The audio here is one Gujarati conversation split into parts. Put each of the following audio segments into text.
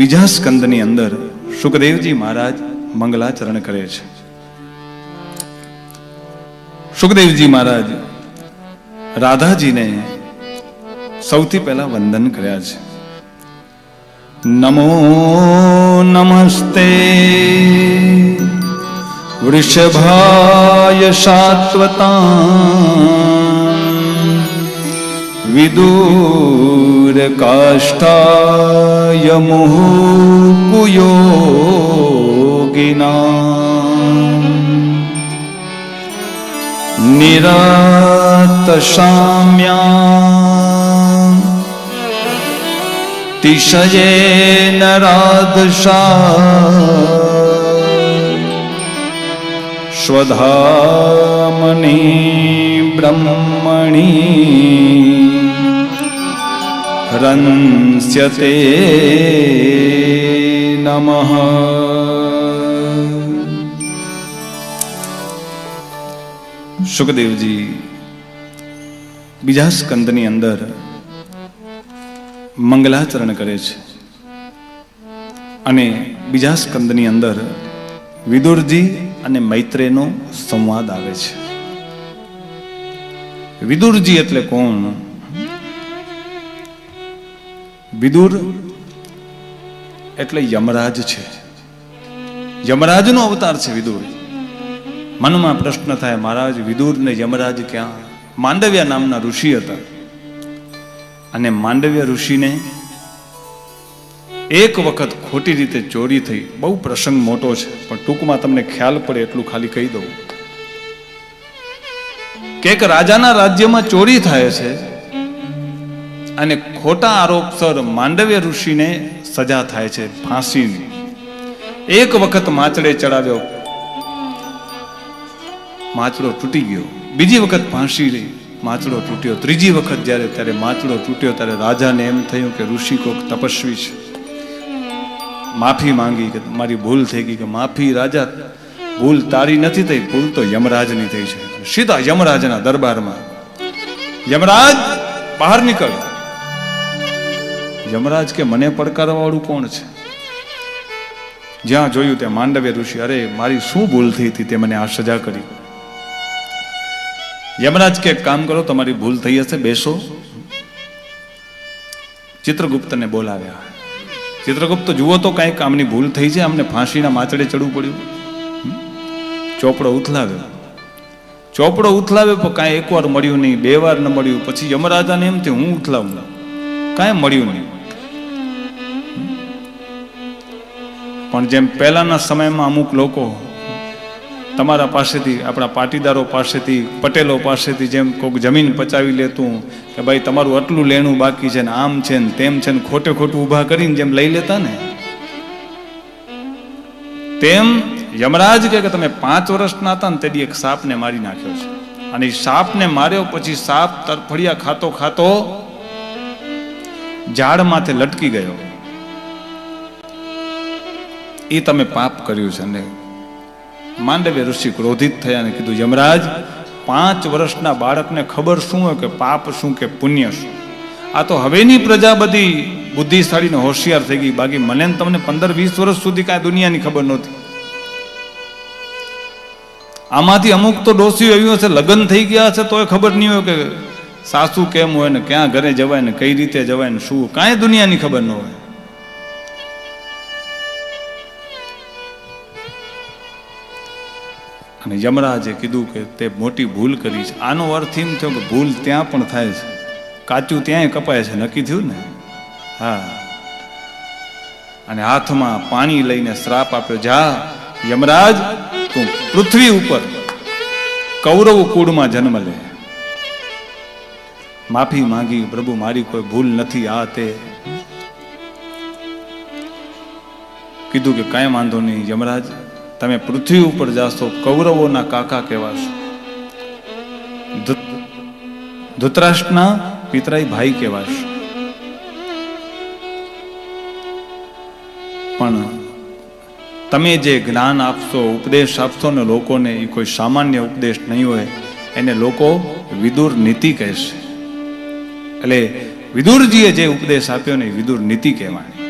બીજા સ્કંદની અંદર સુખદેવજી મહારાજ મંગલાચરણ કરે છે. સુખદેવજી મહારાજ રાધાજીને સૌથી પહેલા વંદન કર્યા છે. નમો નમસ્તે. વૃષભાય સાત્વતા. વિદુર કાષ્ઠાય મુહુકુયોગિના નિરત સામ્યા તિશયેન રાધશા સ્વધામની બ્રહ્મણી રંસ્યતે નમઃ સુખદેવજી બીજા સ્કંદની અંદર મંગલાચરણ કરે છે અને બીજા સ્કંદની અંદર વિદુરજી અને મૈત્રેયનો સંવાદ આવે છે વિદુરજી એટલે કોણ વિદુર એટલે યમરાજ છે. યમરાજનો અવતાર છે વિદુર. મનમાં પ્રશ્ન થાય, મહારાજ વિદુર ને યમરાજ ક્યાં? માંડવ્યા નામના ઋષિ હતા. અને માંડવ્ય ઋષિને એક વખત ખોટી રીતે ચોરી થઈ. બહુ પ્રસંગ મોટો છે, પણ ટૂંકમાં તમને ખ્યાલ પડે એટલું ખાલી કહી દઉં. કે રાજાના રાજ્યમાં ચોરી થાય છે અને ખોટા આરોપસર માંડવ્ય ઋષિને સજા થાય છે ફાંસીની. એક વખત માચડે ચડાવ્યો. માચડો તૂટી ગયો. બીજી વખત ફાંસી રહી માચડો તૂટ્યો. ત્રીજી વખત જ્યારે ત્યારે માચડો તૂટ્યો ત્યારે રાજાને એમ થયું કે ઋષિ કોક તપસ્વી છે. માફી માંગી કે મારી ભૂલ થઈ ગઈ કે માફી રાજા, ભૂલ તારી નથી થઈ, ભૂલ તો યમરાજની થઈ છે. સીધા યમરાજના દરબારમાં. યમરાજ બહાર નીકળ યમરાજ કે મને પડકારવા વાળું કોણ છે? જ્યાં જોયું ત્યાં માંડવ્ય ઋષિ, અરે, મારી શું ભૂલ થઈ હતી તે મને આ સજા કરી. યમરાજ કે કામ કરો, તમારી ભૂલ થઈ હશે, બેસો. ચિત્રગુપ્તને બોલાવ્યા. ચિત્રગુપ્ત, જુઓ તો કાંઈક આમની ભૂલ થઈ છે અમને ફાંસીના માચડે ચડવું પડ્યું. ચોપડો ઉથલાવ્યો. ચોપડો ઉથલાવ્યો, પણ કાંઈ એકવાર મળ્યું નહીં, બે વાર ન મળ્યું. પછી યમરાજાને એમ તે હું ઉથલાવું. કાંઈ મળ્યું નહીં. પણ જેમ પહેલાના સમયમાં અમુક લોકો તમારા પાસેથી, આપણા પાટીદારો પાસેથી, પટેલો પાસેથી જેમ કોઈક જમીન પચાવી લેતું કે ભાઈ તમારું આટલું લેણું બાકી છે ને આમ છે ને તેમ છે ને ખોટે ખોટું ઊભા કરીને જેમ લઈ લેતા ને, તેમ યમરાજ કે તમે પાંચ વર્ષના હતા ને તેથી એક સાપને મારી નાખ્યો છે. અને સાપને માર્યો પછી સાપ તરફડિયા ખાતો ખાતો ઝાડ માથે લટકી ગયો. એ તમે પાપ કર્યું છે ને માંડવ્ય ઋષિ ક્રોધિત થયા અને કીધું, યમરાજ, પાંચ વર્ષના બાળકને ખબર શું હોય કે પાપ શું કે પુણ્ય શું? આ તો હવેની પ્રજા બધી બુદ્ધિશાળી ને હોશિયાર થઈ ગઈ. બાકી મને ને તમને પંદર વીસ વર્ષ સુધી કાંઈ દુનિયાની ખબર નહોતી. આમાંથી અમુક તો ડોસીઓ એવી હશે લગ્ન થઈ ગયા હશે તોય ખબર નહીં હોય કે સાસુ કેમ હોય ને ક્યાં ઘરે જવાય ને કઈ રીતે જવાય ને શું કાંઈ દુનિયાની ખબર ન હોય. અને યમરાજે કીધું કે તે મોટી ભૂલ કરી છે. આનો અર્થ એમ થયો કે ભૂલ ત્યાં પણ થાય છે. કાચું ત્યાંય કપાય છે. નક્કી થયું ને? હા. અને હાથમાં પાણી લઈને શ્રાપ આપ્યો. જા, યમરાજ, તું પૃથ્વી ઉપર કૌરવ કુળમાં જન્મ લે. માફી માંગી, પ્રભુ, મારી કોઈ ભૂલ નથી. આ તે કીધું કે કાંઈ વાંધો નહીં, યમરાજ. તમે પૃથ્વી ઉપર જાશો, કૌરવોના કાકા કહેવાશો. ધૃતરાષ્ટ્રના પિતરાઈ ભાઈ કહેવાશો. પણ તમે જે જ્ઞાન આપશો, ઉપદેશ આપશો ને લોકોને, એ કોઈ સામાન્ય ઉપદેશ નહીં હોય, એને લોકો વિદુર નીતિ કહેશે. એટલે વિદુરજીએ જે ઉપદેશ આપ્યો ને વિદુર નીતિ કહેવાની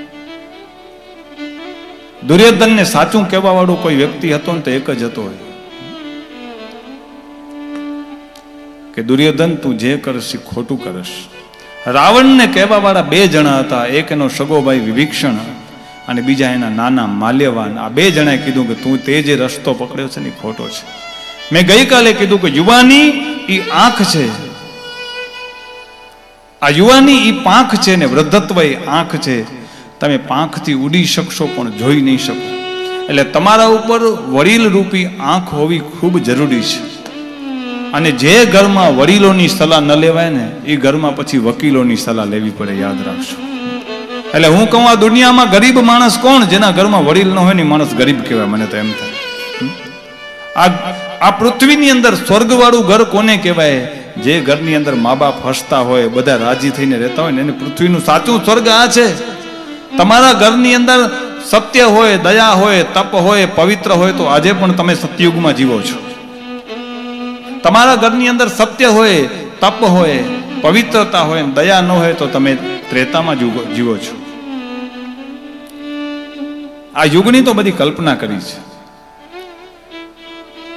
દુર્યોધનને સાચું કહેવા વાળો કોઈ વ્યક્તિ હતો ને તો એક જ હતો કે દુર્યોધન, તું જે કરશ ખોટું કરશ. રાવણને કહેવા વાળા બે જણા હતા. એક એનો સગોભાઈ વિભીક્ષણ અને બીજા એના નાના માલ્યવાન. આ બે જણાએ કીધું કે, તું તે જે રસ્તો પકડ્યો છે ને ખોટો છે. મેં ગઈકાલે કીધું કે, યુવાની એ આંખ છે. આ યુવાની એ પાંખ છે ને વૃદ્ધત્વ એ આંખ છે. તમે પાંખથી ઉડી શકશો, પણ જોઈ નહીં શકો. એટલે તમારા ઉપર વડીલ રૂપી આંખ હોવી ખૂબ જરૂરી છે. અને જે ઘરમાં વડીલોની સલાહ ન લેવાય ને, એ ઘરમાં પછી વકીલોની સલાહ લેવી પડે, યાદ રાખશો એટલે હું કહું, આ દુનિયામાં ગરીબ માણસ કોણ? જેના ઘરમાં વડીલ ન હોય ને માણસ ગરીબ કહેવાય, મને તો એમ થાય. આ આ પૃથ્વીની અંદર સ્વર્ગવાળું ઘર કોને કહેવાય? જે ઘરની અંદર મા બાપ હસતા હોય, બધા રાજી થઈને રહેતા હોય ને, એને પૃથ્વીનું સાચું સ્વર્ગ આ છે. તમારા ઘરની અંદર સત્ય હોય, દયા હોય, તપ હોય, પવિત્ર હોય, તો આજે પણ તમે સત્યયુગમાં જીવો છો. તમારા ઘરની અંદર સત્ય હોય, તપ હોય, પવિત્રતા હોય દયા ન હોય, તો તમે ત્રેતામાં જીવો છો. આ યુગની તો બધી કલ્પના કરી છે.